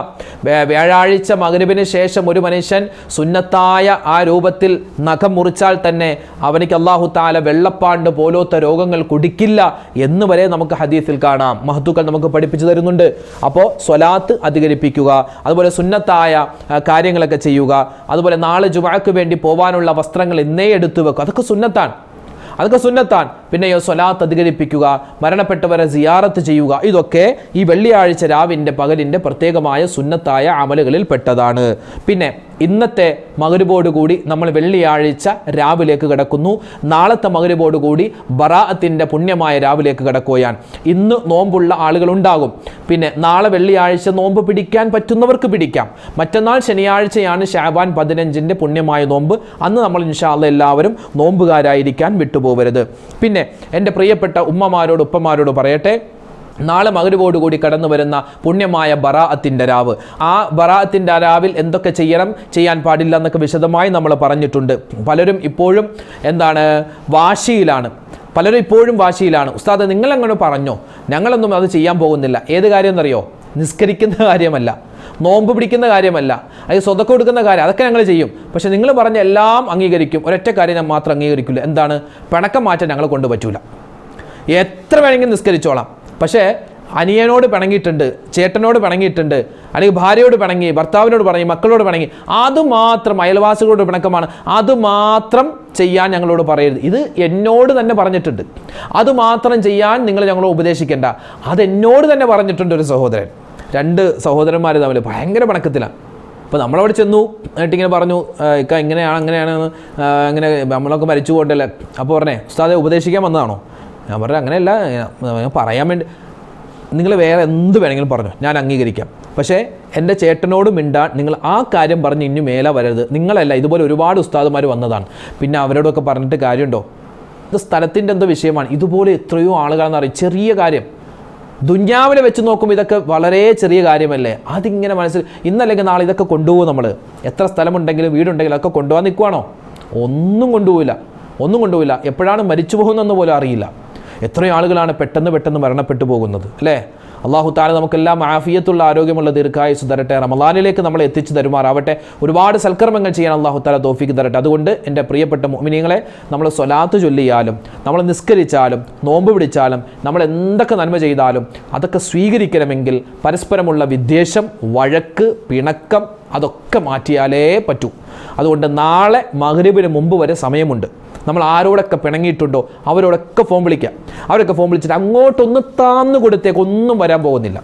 വ്യാഴാഴ്ച മകരുവിന് ശേഷം ഒരു മനുഷ്യൻ സുന്നത്തായ ആ രൂപത്തിൽ നഖം മുറിച്ചാൽ തന്നെ അവനിക്ക് അള്ളാഹു താല വെള്ളപ്പാണ്ട് പോലത്തെ രോഗങ്ങൾ കുടിക്കില്ല എന്ന് വരെ നമുക്ക് ഹദീസിൽ കാണാം. മഹത്തുക്കൾ നമുക്ക് പഠിപ്പിച്ചു തരുന്നുണ്ട്. അപ്പോൾ സ്വലാത്ത് അധികരിപ്പിക്കുക അതുപോലെ സുന്നത്തായ കാര്യങ്ങളൊക്കെ ചെയ്യുക അതുപോലെ നാളെ ജുമാക്ക് വേണ്ടി പോകാനുള്ള വസ്ത്രങ്ങൾ ഇന്നേ എടുത്തു വെക്കുക. അതൊക്കെ സുന്നത്താണ്. അതൊക്കെ സുന്നത്താൻ പിന്നെയോ സ്വലാത്ത് അധികരിപ്പിക്കുക മരണപ്പെട്ടവരെ സിയാറത്ത് ചെയ്യുക ഇതൊക്കെ ഈ വെള്ളിയാഴ്ച രാവിന്റെ പകലിന്റെ പ്രത്യേകമായ സുന്നത്തായ അമലുകളിൽ പെട്ടതാണ് പിന്നെ ഇന്നത്തെ കൂടി നമ്മൾ വെള്ളിയാഴ്ച രാവിലേക്ക് കിടക്കുന്നു. നാളത്തെ കൂടി ബറാഅത്തിന്റെ പുണ്യമായ രാവിലേക്ക് കിടക്കുകയാണ്. ഇന്ന് നോമ്പുള്ള ആളുകൾ ഉണ്ടാകും പിന്നെ നാളെ വെള്ളിയാഴ്ച നോമ്പ് പിടിക്കാൻ പറ്റുന്നവർക്ക് പിടിക്കാം. മറ്റന്നാൾ ശനിയാഴ്ചയാണ് ഷാബാൻ പതിനഞ്ചിന്റെ പുണ്യമായ നോമ്പ്. അന്ന് നമ്മൾ ഇൻഷാല്ല എല്ലാവരും നോമ്പുകാരായിരിക്കാൻ വിട്ടുപോകരുത് പിന്നെ എന്റെ പ്രിയപ്പെട്ട ഉമ്മമാരോട് ഉപ്പമാരോട് പറയട്ടെ. നാളെ മകരുവോടുകൂടി കടന്നു വരുന്ന പുണ്യമായ ബറാഅത്തിന്റെ രാവ്. ആ ബറാഅത്തിന്റെ രാവിൽ എന്തൊക്കെ ചെയ്യണം ചെയ്യാൻ പാടില്ല എന്നൊക്കെ വിശദമായി നമ്മൾ പറഞ്ഞിട്ടുണ്ട്. പലരും ഇപ്പോഴും എന്താണ് വാശിയിലാണ്. പലരും ഇപ്പോഴും വാശിയിലാണ്. ഉസ്താദ് നിങ്ങളങ്ങനെ പറഞ്ഞോ? ഞങ്ങളൊന്നും അത് ചെയ്യാൻ പോകുന്നില്ല. ഏത് കാര്യം എന്നറിയോ നിസ്കരിക്കുന്ന കാര്യമല്ല. നോമ്പ് പിടിക്കുന്ന കാര്യമല്ല. അത് സ്വതക്കം കൊടുക്കുന്ന കാര്യം. അതൊക്കെ ഞങ്ങൾ ചെയ്യും. പക്ഷേ നിങ്ങൾ പറഞ്ഞ എല്ലാം അംഗീകരിക്കും. ഒരൊറ്റ കാര്യം ഞാൻ മാത്രം അംഗീകരിക്കില്ല എന്താണ്? പിണക്കം മാറ്റാൻ ഞങ്ങളെ കൊണ്ടുപറ്റൂല എത്ര വേണമെങ്കിലും നിസ്കരിച്ചോളാം. പക്ഷേ അനിയനോട് പിണങ്ങിയിട്ടുണ്ട് ചേട്ടനോട് പിണങ്ങിയിട്ടുണ്ട് അല്ലെങ്കിൽ ഭാര്യയോട് പിണങ്ങി ഭർത്താവിനോട് പിണങ്ങി മക്കളോട് പിണങ്ങി അതുമാത്രം അയൽവാസികളോട് പിണക്കമാണ്. അതുമാത്രം ചെയ്യാൻ ഞങ്ങളോട് പറയരുത്. ഇത് എന്നോട് തന്നെ പറഞ്ഞിട്ടുണ്ട്. അതുമാത്രം ചെയ്യാൻ നിങ്ങൾ ഞങ്ങളെ ഉപദേശിക്കേണ്ട. അതെന്നോട് തന്നെ പറഞ്ഞിട്ടുണ്ട് ഒരു സഹോദരൻ. രണ്ട് സഹോദരന്മാർ തമ്മിൽ ഭയങ്കര പിണക്കത്തിലാണ്. അപ്പോൾ നമ്മളവിടെ ചെന്നു എന്നിട്ടിങ്ങനെ പറഞ്ഞു ഇക്ക ഇങ്ങനെയാണ് അങ്ങനെയാണ് അങ്ങനെ നമ്മളൊക്കെ മരിച്ചു പോകണ്ടല്ലേ? അപ്പോൾ പറഞ്ഞേ ഉസ്താദെ ഉപദേശിക്കാൻ വന്നതാണോ? ഞാൻ പറഞ്ഞു അങ്ങനെയല്ല ഞാൻ- പറയാൻ വേണ്ടി നിങ്ങൾ വേറെ എന്ത് വേണമെങ്കിലും പറഞ്ഞു ഞാൻ അംഗീകരിക്കാം. പക്ഷേ എന്റെ ചേട്ടനോട് മിണ്ടാൻ നിങ്ങൾ ആ കാര്യം പറഞ്ഞ് ഇനി മേലെ വരരുത്. നിങ്ങളല്ല ഇതുപോലെ ഒരുപാട് ഉസ്താദുമാർ വന്നതാണ്. പിന്നെ അവരോടൊക്കെ പറഞ്ഞിട്ട് കാര്യമുണ്ടോ? ഇത് സ്ഥലത്തിന്റെ എന്തോ വിഷയമാണ്. ഇതുപോലെ എത്രയോ ആളുകളെന്ന് അറിയും ചെറിയ കാര്യം. ദുന്യാവിനെ വെച്ച് നോക്കുമ്പോൾ ഇതൊക്കെ വളരെ ചെറിയ കാര്യമല്ലേ? അതിങ്ങനെ മനസ്സിൽ ഇന്നല്ലെങ്കിൽ നാളെ ഇതൊക്കെ കൊണ്ടുപോകും നമ്മൾ എത്ര സ്ഥലമുണ്ടെങ്കിലും വീടുണ്ടെങ്കിലും ഒക്കെ കൊണ്ടുപോകാൻ നിൽക്കുവാണോ? ഒന്നും കൊണ്ടുപോകില്ല. ഒന്നും കൊണ്ടുപോയില്ല എപ്പോഴാണ് മരിച്ചു പോകുന്നതെന്ന് പോലും അറിയില്ല. എത്രയോ ആളുകളാണ് പെട്ടെന്ന് പെട്ടെന്ന് മരണപ്പെട്ടു പോകുന്നത് അല്ലേ? അള്ളാഹു താല നമുക്കെല്ലാം ആഫിയത്തുള്ള ആരോഗ്യമുള്ള ദീർഘായുസ് തരട്ടെ. റമലാനിലേക്ക് നമ്മളെ എത്തിച്ചു തരുമാറാവട്ടെ. ഒരുപാട് സൽക്കർമ്മങ്ങൾ ചെയ്യാൻ അള്ളാഹു താല തോഫിക്ക് തരട്ടെ. അതുകൊണ്ട് എന്റെ പ്രിയപ്പെട്ട മോമിനിയങ്ങളെ നമ്മൾ സ്വലാത്ത് ചൊല്ലിയാലും നമ്മൾ നിസ്കരിച്ചാലും നോമ്പ് പിടിച്ചാലും നമ്മൾ എന്തൊക്കെ നന്മ ചെയ്താലും അതൊക്കെ സ്വീകരിക്കണമെങ്കിൽ പരസ്പരമുള്ള വിദ്വേഷം വഴക്ക് പിണക്കം അതൊക്കെ മാറ്റിയാലേ പറ്റൂ. അതുകൊണ്ട് നാളെ മഗ്രിബിന് മുമ്പ് വരെ സമയമുണ്ട്. നമ്മൾ ആരോടൊക്കെ പിണങ്ങിയിട്ടുണ്ടോ അവരോടൊക്കെ ഫോൺ വിളിക്കുക. അവരൊക്കെ ഫോൺ വിളിച്ചിട്ട് അങ്ങോട്ടൊന്ന് താന്നു കൊടുത്തേക്ക് ഒന്നും വരാൻ പോകുന്നില്ല.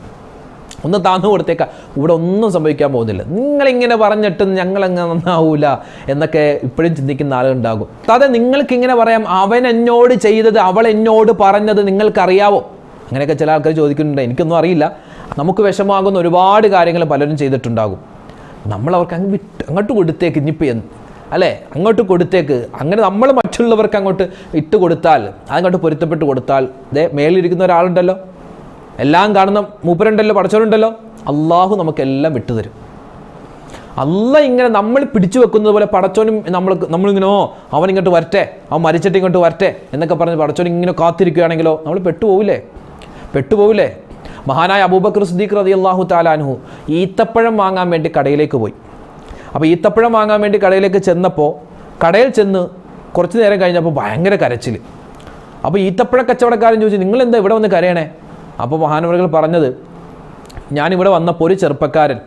ഒന്ന് താന്നു കൊടുത്തേക്ക ഇവിടെ ഒന്നും സംഭവിക്കാൻ പോകുന്നില്ല. നിങ്ങളിങ്ങനെ പറഞ്ഞിട്ട് ഞങ്ങളങ്ങ് നന്നാവൂല എന്നൊക്കെ ഇപ്പോഴും ചിന്തിക്കുന്ന ആളുകളുണ്ടാകും അതെ നിങ്ങൾക്ക് ഇങ്ങനെ പറയാം അവൻ എന്നോട് ചെയ്തത് അവൾ എന്നോട് പറഞ്ഞത് നിങ്ങൾക്കറിയാവോ? അങ്ങനെയൊക്കെ ചില ആൾക്കാർ ചോദിക്കുന്നുണ്ട്. എനിക്കൊന്നും അറിയില്ല. നമുക്ക് വിഷമാകുന്ന ഒരുപാട് കാര്യങ്ങൾ പലരും ചെയ്തിട്ടുണ്ടാകും. നമ്മൾ അവർക്ക് അങ്ങ് വിട്ട് അങ്ങോട്ട് കൊടുത്തേക്ക് ഇനിയിപ്പോൾ അല്ലേ? അങ്ങോട്ട് കൊടുത്തേക്ക്. അങ്ങനെ നമ്മൾ മറ്റുള്ളവർക്ക് അങ്ങോട്ട് ഇട്ട് കൊടുത്താൽ അതങ്ങോട്ട് പൊരുത്തപ്പെട്ട് കൊടുത്താൽ ദേ മേളിലിരിക്കുന്ന ഒരാളുണ്ടല്ലോ. എല്ലാം കാണുന്ന മൂപ്പരുണ്ടല്ലോ പടച്ചവരുണ്ടല്ലോ. അള്ളാഹു നമുക്കെല്ലാം വിട്ടുതരും. അല്ല ഇങ്ങനെ നമ്മൾ പിടിച്ചു വെക്കുന്നത് പോലെ പടച്ചോനും നമ്മൾ നമ്മളിങ്ങനെ ഓ അവൻ ഇങ്ങോട്ട് വരട്ടെ അവൻ മരിച്ചിട്ട് ഇങ്ങോട്ട് വരട്ടെ എന്നൊക്കെ പറഞ്ഞ് പടച്ചോൻ ഇങ്ങനെ കാത്തിരിക്കുകയാണെങ്കിലോ നമ്മൾ പെട്ടുപോവില്ലേ? പെട്ടുപോവില്ലേ? മഹാനായ അബൂബക്കർ സിദ്ദീഖ് റതി അള്ളാഹു താലാനുഹു ഈത്തപ്പഴം വാങ്ങാൻ വേണ്ടി കടയിലേക്ക് പോയി. അപ്പോൾ ഈത്തപ്പഴം വാങ്ങാൻ വേണ്ടി കടയിലേക്ക് ചെന്നപ്പോൾ കടയിൽ ചെന്ന് കുറച്ച് നേരം കഴിഞ്ഞപ്പോൾ ഭയങ്കര കരച്ചിൽ അപ്പോൾ ഈത്തപ്പഴ കച്ചവടക്കാരൻ ചോദിച്ചു നിങ്ങൾ എന്താ ഇവിടെ വന്ന് കരയണേ? അപ്പോൾ മഹാനവറുകൾ പറഞ്ഞത് ഞാനിവിടെ വന്നപ്പോൾ ഒരു ചെറുപ്പക്കാരൻ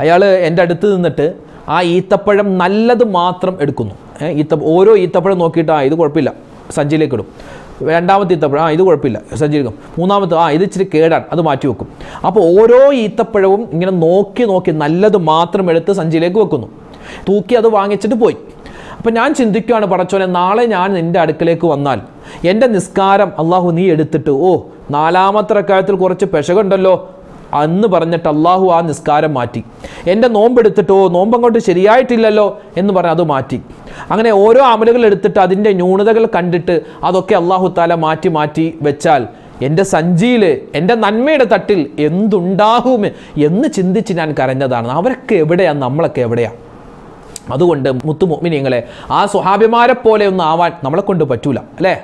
അയാൾ എന്റെ അടുത്ത് നിന്നിട്ട് ആ ഈത്തപ്പഴം നല്ലത് മാത്രം എടുക്കുന്നു. ഈത്ത ഓരോ ഈത്തപ്പഴം നോക്കിയിട്ട് ആ ഇത് കുഴപ്പമില്ല സഞ്ചിയിലേക്ക് ഇടും. രണ്ടാമത്തെ ഈത്തപ്പഴം ആ ഇത് കുഴപ്പമില്ല. സഞ്ചരിക്കും മൂന്നാമത്തെ ആ ഇത് ഇച്ചിരി കേടാണ്. അത് മാറ്റി വെക്കും. അപ്പോൾ ഓരോ ഈത്തപ്പഴവും ഇങ്ങനെ നോക്കി നോക്കി നല്ലത് മാത്രം എടുത്ത് സഞ്ചിയിലേക്ക് വെക്കുന്നു. തൂക്കി അത് വാങ്ങിച്ചിട്ട് പോയി. അപ്പം ഞാൻ ചിന്തിക്കുകയാണ് പടച്ചോനെ നാളെ ഞാൻ നിന്റെ അടുക്കലേക്ക് വന്നാൽ എന്റെ നിസ്കാരം അള്ളാഹു നീ എടുത്തിട്ട് ഓ നാലാമത്തെ റക്കായത്തിൽ കുറച്ച് പെശകുണ്ടല്ലോ അന്ന് പറഞ്ഞിട്ട് അള്ളാഹു ആ നിസ്കാരം മാറ്റി. എന്റെ നോമ്പെടുത്തിട്ടോ നോമ്പ് അങ്ങോട്ട് ശരിയായിട്ടില്ലല്ലോ എന്ന് പറഞ്ഞ് അത് മാറ്റി. അങ്ങനെ ഓരോ അമലുകൾ എടുത്തിട്ട് അതിന്റെ ന്യൂനതകൾ കണ്ടിട്ട് അതൊക്കെ അള്ളാഹു താല മാറ്റി മാറ്റി വെച്ചാൽ എന്റെ സഞ്ചിയിൽ എന്റെ നന്മയുടെ തട്ടിൽ എന്തുണ്ടാകും എന്ന് ചിന്തിച്ച് ഞാൻ കരഞ്ഞതാണ്. അവരൊക്കെ എവിടെയാണ് നമ്മളൊക്കെ എവിടെയാണ് അതുകൊണ്ട് മുത്തു മുഅ്മിനീങ്ങളെ ആ സ്വഹാഭിമാരെ പോലെ ഒന്നും ആവാൻ നമ്മളെ കൊണ്ട് പറ്റൂല അല്ലേ?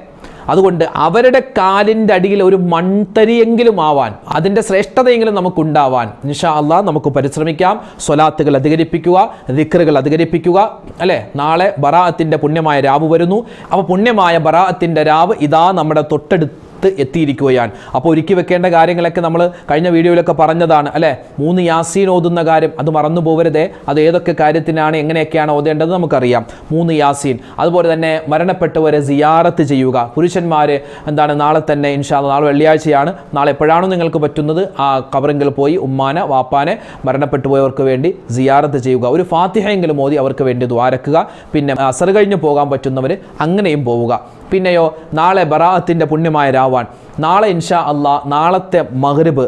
അതുകൊണ്ട് അവരുടെ കാലിന്റെ അടിയിൽ ഒരു മൺതരിയെങ്കിലും ആവാൻ അതിന്റെ ശ്രേഷ്ഠതയെങ്കിലും നമുക്കുണ്ടാവാൻ നിഷാ അള്ളാ നമുക്ക് പരിശ്രമിക്കാം. സ്വലാത്തുകൾ അധികരിപ്പിക്കുക ദിക്റുകൾ അധികരിപ്പിക്കുക അല്ലേ? നാളെ ബറാഅത്തിന്റെ പുണ്യമായ രാവ് വരുന്നു. അപ്പോൾ പുണ്യമായ ബറാഅത്തിന്റെ രാവ് ഇതാ നമ്മുടെ തൊട്ടടുത്ത് അടുത്ത് എത്തിയിരിക്കുകയാണ്. അപ്പോൾ ഒരുക്കി വെക്കേണ്ട കാര്യങ്ങളൊക്കെ നമ്മൾ കഴിഞ്ഞ വീഡിയോയിലൊക്കെ പറഞ്ഞതാണ് അല്ലേ? മൂന്ന് യാസീൻ ഓതുന്ന കാര്യം അത് മറന്നു പോകരുതേ അത് ഏതൊക്കെ കാര്യത്തിനാണ് എങ്ങനെയൊക്കെയാണ് ഓതേണ്ടത് നമുക്കറിയാം. മൂന്ന് യാസീൻ. അതുപോലെ തന്നെ മരണപ്പെട്ടവരെ സിയാറത്ത് ചെയ്യുക. പുരുഷന്മാർ എന്താണ് നാളെ തന്നെ ഇൻഷാ നാളെ വെള്ളിയാഴ്ചയാണ്. നാളെ എപ്പോഴാണോ നിങ്ങൾക്ക് പറ്റുന്നത് ആ കബറിങ്കിൽ പോയി ഉമ്മാനെ വാപ്പാനെ മരണപ്പെട്ടു പോയവർക്ക് വേണ്ടി സിയാറത്ത് ചെയ്യുക. ഒരു ഫാത്തിഹയെങ്കിലും മോദി അവർക്ക് വേണ്ടി ദ്വാരക്കുക. പിന്നെ അസർ കഴിഞ്ഞ് പോകാൻ പറ്റുന്നവർ അങ്ങനെയും പോവുക. പിന്നെയോ നാളെ ബറാഅത്തിന്റെ പുണ്യമായ രാവാൻ. നാളെ ഇൻഷാ അള്ളാ നാളത്തെ മഹ്രിബ്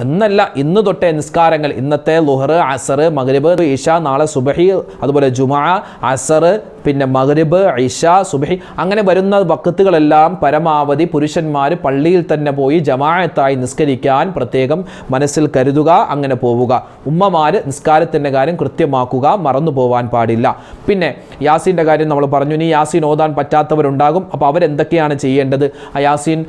എന്നല്ല ഇന്ന് തൊട്ടേ നിസ്കാരങ്ങൾ. ഇന്നത്തെ ലുഹർ അസർ മഹ്രിബ് ഇഷ നാളെ സുബഹി അതുപോലെ ജുമാ അസർ പിന്നെ മഹ്രിബ് ഇഷ സുബഹി. അങ്ങനെ വരുന്ന വക്കത്തുകളെല്ലാം പരമാവധി പുരുഷന്മാർ പള്ളിയിൽ തന്നെ പോയി ജമാഅത്തായി നിസ്കരിക്കാൻ പ്രത്യേകം മനസ്സിൽ കരുതുക അങ്ങനെ പോവുക. ഉമ്മമാർ നിസ്കാരത്തിന്റെ കാര്യം കൃത്യമാക്കുക മറന്നു പോവാൻ പാടില്ല. പിന്നെ യാസീന്റെ കാര്യം നമ്മൾ പറഞ്ഞു ഇനി യാസീൻ ഓതാൻ പറ്റാത്തവരുണ്ടാകും അപ്പോൾ അവരെന്തൊക്കെയാണ് ചെയ്യേണ്ടത്? ആ യാസീൻ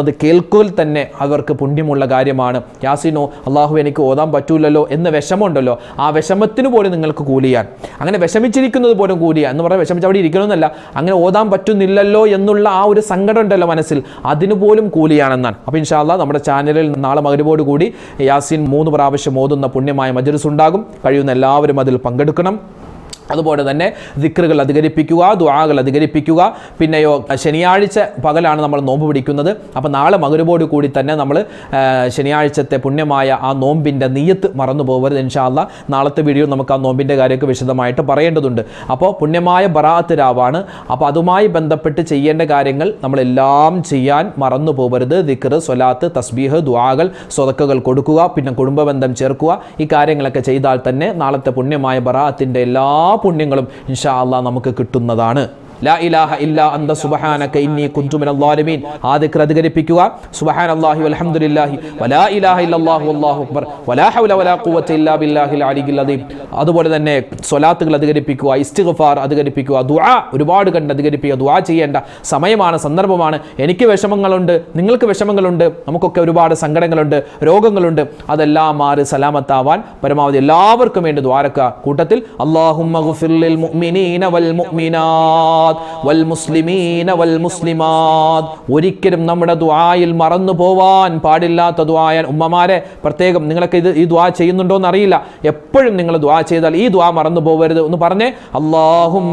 ഓതുന്നത് കേൾക്കുക തന്നെ അവർക്ക് പുണ്യമുള്ള കാര്യമാണ്. യാസിനോ അള്ളാഹു എനിക്ക് ഓതാൻ പറ്റൂലല്ലോ എന്ന വിഷമമുണ്ടല്ലോ. ആ വിഷമത്തിന് പോലും നിങ്ങൾക്ക് കൂലിയാൻ. അങ്ങനെ വിഷമിച്ചിരിക്കുന്നത് പോലും കൂലിയ എന്ന് പറഞ്ഞാൽ വിഷമിച്ച് അവിടെ ഇരിക്കണമെന്നല്ല. അങ്ങനെ ഓതാൻ പറ്റുന്നില്ലല്ലോ എന്നുള്ള ആ ഒരു സങ്കടം ഉണ്ടല്ലോ മനസ്സിൽ. അതിന് പോലും കൂലിയാണെന്നാണ്. അപ്പോൾ ഇൻഷാല്ല നമ്മുടെ ചാനലിൽ നാളെ മകരുവോട് കൂടി യാസിൻ മൂന്ന് പ്രാവശ്യം ഓതുന്ന പുണ്യമായ മജലിസ് ഉണ്ടാകും കഴിയുന്ന എല്ലാവരും അതിൽ പങ്കെടുക്കണം. അതുപോലെ തന്നെ ദിക്റുകൾ അധികരിപ്പിക്കുക ദുആകൾ അധികരിപ്പിക്കുക. പിന്നെയോ ശനിയാഴ്ച പകലാണ് നമ്മൾ നോമ്പ് പിടിക്കുന്നത്. അപ്പോൾ നാളെ മകരുപോട് കൂടി തന്നെ നമ്മൾ ശനിയാഴ്ചത്തെ പുണ്യമായ ആ നോമ്പിന്റെ നീയത്ത് മറന്നു പോകരുത് ഇൻഷാല്ല നാളത്തെ വീഡിയോ നമുക്ക് ആ നോമ്പിന്റെ കാര്യമൊക്കെ വിശദമായിട്ട് പറയേണ്ടതുണ്ട്. അപ്പോൾ പുണ്യമായ ബറാത്ത് രാവാണ്. അപ്പോൾ അതുമായി ബന്ധപ്പെട്ട് ചെയ്യേണ്ട കാര്യങ്ങൾ നമ്മളെല്ലാം ചെയ്യാൻ മറന്നു പോകരുത് ദിക്ർ സ്വലാത്ത് തസ്ബീഹ് ദുആകൾ സ്വതക്കകൾ കൊടുക്കുക പിന്നെ കുടുംബബന്ധം ചേർക്കുക. ഈ കാര്യങ്ങളൊക്കെ ചെയ്താൽ തന്നെ നാളത്തെ പുണ്യമായ ബറാത്തിന്റെ എല്ലാ പുണ്യങ്ങളും ഇൻഷാ അള്ളാഹ് നമുക്ക് കിട്ടുന്നതാണ്. ലാ ഇലാഹ ഇല്ലാ അന്ത സുബ്ഹാനക ഇന്നി കുന്തു മിനൽ ളാലിമീൻ. ആ അധികരിപ്പിക്കുക. സുബ്ഹാനല്ലാഹി വൽഹംദുലില്ലാഹി വലാ ഇലാഹ ഇല്ലല്ലാഹു വല്ലാഹു അക്ബർ. വലാ ഹൗല വലാ ഖുവത ഇല്ലാ ബില്ലാഹിൽ അലിയിൽ അദീം. അതുപോലെ തന്നെ സ്വലാത്തുകൾ അധികരിപ്പിക്കുക ഇസ്തിഗ്ഫാർ അധികരിപ്പിക്കുക ദുആ ഒരുപാട് കണ്ട് അധികരിപ്പിക്കുക. ദുആ ചെയ്യേണ്ട സമയമാണ് സന്ദർഭമാണ്. എനിക്ക് വിഷമങ്ങളുണ്ട് നിങ്ങൾക്ക് വിഷമങ്ങളുണ്ട് നമുക്കൊക്കെ ഒരുപാട് സങ്കടങ്ങളുണ്ട് രോഗങ്ങളുണ്ട്. അതെല്ലാം മാറി സലാമത്താവാൻ പരമാവധി എല്ലാവർക്കും വേണ്ടി ദ്വാരക്ക കൂട്ടത്തിൽ മുഅ്മിനീന വൽ മുസ്ലിമീന വൽ മുസ്ലിമാത്. ഒരിക്കലും നമ്മുടെ ദ്വായിൽ മറന്നു പോവാൻ പാടില്ലാത്ത ദ്വായ ഉമ്മമാരെ പ്രത്യേകം നിങ്ങളൊക്കെ ഇത് ഈ ദ്വാ ചെയ്യുന്നുണ്ടോ എന്ന് അറിയില്ല എപ്പോഴും നിങ്ങൾ ദ്വാ ചെയ്താൽ ഈ ദ്വാ മറന്നു പോകരുത് എന്ന് പറഞ്ഞേ അള്ളാഹും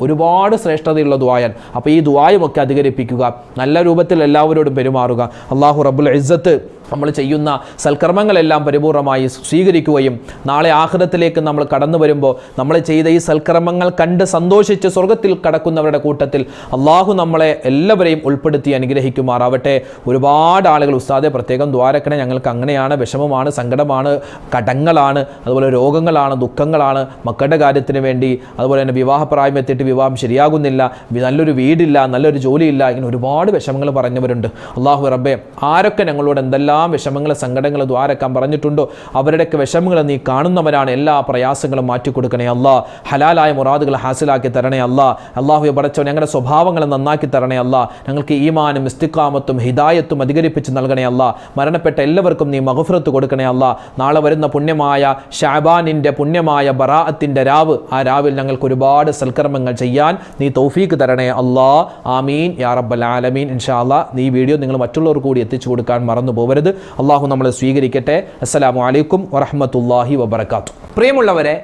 ഒരുപാട് ശ്രേഷ്ഠതയുള്ള ദ്വായൻ അപ്പോൾ ഈ ദ്വായുമൊക്കെ അധികരിപ്പിക്കുക നല്ല രൂപത്തിൽ എല്ലാവരോടും പെരുമാറുക. അള്ളാഹു റബ്ബുൽ ഇസ്സത്ത് നമ്മൾ ചെയ്യുന്ന സൽക്കർമ്മങ്ങളെല്ലാം പരിപൂർണമായി സ്വീകരിക്കുകയും നാളെ ആഹൃതത്തിലേക്ക് നമ്മൾ കടന്നു വരുമ്പോൾ നമ്മൾ ചെയ്ത ഈ സൽക്രമങ്ങൾ കണ്ട് സന്തോഷിച്ച് സ്വർഗത്തിൽ കടക്കുന്നവരുടെ കൂട്ടത്തിൽ അള്ളാഹു നമ്മളെ എല്ലാവരെയും ഉൾപ്പെടുത്തി അനുഗ്രഹിക്കുമാറാവട്ടെ. ഒരുപാട് ആളുകൾ ഉസ്താദെ പ്രത്യേകം ദ്വാരക്കണേ ഞങ്ങൾക്ക് അങ്ങനെയാണ് വിഷമമാണ് സങ്കടമാണ് കടങ്ങളാണ് അതുപോലെ രോഗങ്ങളാണ് ദുഃഖങ്ങളാണ് മക്കളുടെ കാര്യത്തിന് വേണ്ടി അതുപോലെ തന്നെ വിവാഹപ്രായം എത്തിയിട്ട് വിവാഹം ശരിയാകുന്നില്ല നല്ലൊരു വീടില്ല നല്ലൊരു ജോലിയില്ല ഇങ്ങനെ ഒരുപാട് വിഷമങ്ങൾ പറഞ്ഞവരുണ്ട്. അള്ളാഹു റബ്ബെ ആരൊക്കെ ഞങ്ങളോട് എന്തെല്ലാം വിഷമങ്ങൾ സങ്കടങ്ങൾ ദ്വാരക്കാൻ പറഞ്ഞിട്ടുണ്ടോ അവരുടെയൊക്കെ വിഷമങ്ങൾ നീ കാണുന്നവരാണ് എല്ലാ പ്രയാസങ്ങളും മാറ്റിക്കൊടുക്കണേ അല്ല. ഹലാലായ മുറാദുകൾ ഹാസിലാക്കി തരണേ അല്ല. അള്ളാഹു പടച്ചോ ഞങ്ങളുടെ സ്വഭാവങ്ങളെ നന്നാക്കി തരണേ അല്ല. ഞങ്ങൾക്ക് ഈമാനും ഇസ്തിക്കാമത്തും ഹിദായത്തും അധികരിപ്പിച്ച് നൽകണേ അല്ല. മരണപ്പെട്ട എല്ലാവർക്കും നീ മഹഫുറത്ത് കൊടുക്കണേ അല്ല. നാളെ വരുന്ന പുണ്യമായ ഷാബാനിന്റെ പുണ്യമായ ബറാഅത്തിന്റെ രാവ് ആ രാവിൽ ഞങ്ങൾക്ക് ഒരുപാട് സൽക്കർമ്മങ്ങൾ ചെയ്യാൻ നീ തൗഫീക്ക് തരണേ അല്ലാ. ആമീൻ. യാ റബ്ബൽ ആലമീൻ. ഇൻഷാ അല്ലാ നീ വീഡിയോ നിങ്ങൾ മറ്റുള്ളവർ കൂടി എത്തിച്ചു കൊടുക്കാൻ മറന്നു പോകരുത് അള്ളാഹു നമ്മളെ സ്വീകരിക്കട്ടെ. അസ്സലാമു അലൈക്കും വറഹ്മത്തുള്ളാഹി വബർക്കാത്തു പ്രിയമുള്ളവരെ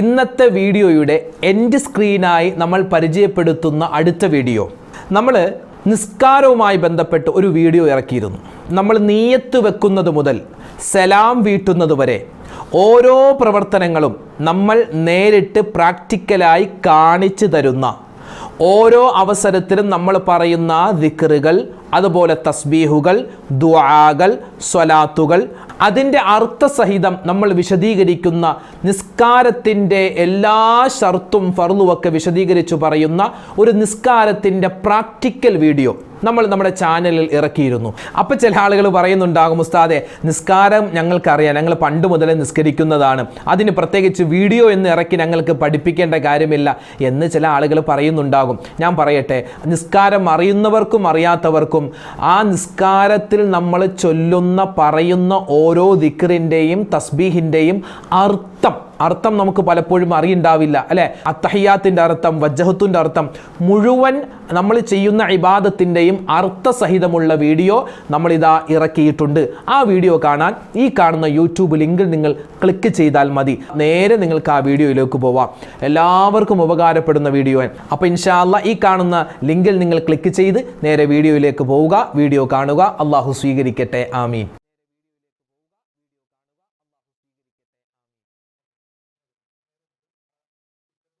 ഇന്നത്തെ വീഡിയോയുടെ എൻഡ് സ്ക്രീനായി നമ്മൾ പരിചയപ്പെടുത്തുന്ന അടുത്ത വീഡിയോ. നമ്മൾ നിസ്കാരവുമായി ബന്ധപ്പെട്ട് ഒരു വീഡിയോ ഇറക്കിയിരുന്നു. നമ്മൾ നീയത്ത് വെക്കുന്നത് മുതൽ സലാം വീട്ടുന്നത് വരെ ഓരോ പ്രവർത്തനങ്ങളും നമ്മൾ നേരിട്ട് പ്രാക്ടിക്കലായി കാണിച്ചു തരുന്ന ഓരോ അവസരത്തിലും നമ്മൾ പറയുന്ന ദിക്റുകൾ അതുപോലെ തസ്ബീഹുകൾ ദുആകൾ സ്വലാത്തുകൾ അതിന്റെ അർത്ഥസഹിതം നമ്മൾ വിശദീകരിക്കുന്ന നിസ്കാരത്തിന്റെ എല്ലാ ഷർത്തും ഫർളുമൊക്കെ വിശദീകരിച്ചു പറയുന്ന ഒരു നിസ്കാരത്തിന്റെ പ്രാക്ടിക്കൽ വീഡിയോ. നമ്മൾ നമ്മുടെ ചാനലിൽ ഇറക്കിയിരുന്നു. അപ്പോൾ ചില ആളുകൾ പറയുന്നുണ്ടാകും ഉസ്താദെ നിസ്കാരം ഞങ്ങൾക്കറിയാം. ഞങ്ങൾ പണ്ട് മുതലേ നിസ്കരിക്കുന്നതാണ്. അതിന് പ്രത്യേകിച്ച് വീഡിയോ എന്ന് ഇറക്കി ഞങ്ങൾക്ക് പഠിപ്പിക്കേണ്ട കാര്യമില്ല. എന്ന് ചില ആളുകൾ പറയുന്നുണ്ടാകും. ഞാൻ പറയട്ടെ നിസ്കാരം അറിയുന്നവർക്കും അറിയാത്തവർക്കും ആ നിസ്കാരത്തിൽ നമ്മൾ ചൊല്ലുന്ന പറയുന്ന ഓരോ ദിക്റിന്റെയും തസ്ബീഹിന്റെയും അർത്ഥം അർത്ഥം നമുക്ക് പലപ്പോഴും അറിയണ്ടാവില്ല അല്ലെ? അത്തഹിയാത്തിന്റെ അർത്ഥം വജ്ജഹത്തിന്റെ അർത്ഥം മുഴുവൻ നമ്മൾ ചെയ്യുന്ന ഇബാദത്തിന്റെയും അർത്ഥസഹിതമുള്ള വീഡിയോ നമ്മളിതാ ഇറക്കിയിട്ടുണ്ട്. ആ വീഡിയോ കാണാൻ ഈ കാണുന്ന യൂട്യൂബ് ലിങ്കിൽ നിങ്ങൾ ക്ലിക്ക് ചെയ്താൽ മതി. നേരെ നിങ്ങൾക്ക് ആ വീഡിയോയിലേക്ക് പോവാം. എല്ലാവർക്കും ഉപകാരപ്പെടുന്ന വീഡിയോ അപ്പോൾ ഇൻഷാല്ല ഈ കാണുന്ന ലിങ്കിൽ നിങ്ങൾ ക്ലിക്ക് ചെയ്ത് നേരെ വീഡിയോയിലേക്ക് പോവുക വീഡിയോ കാണുക. അള്ളാഹു സ്വീകരിക്കട്ടെ. ആമീൻ.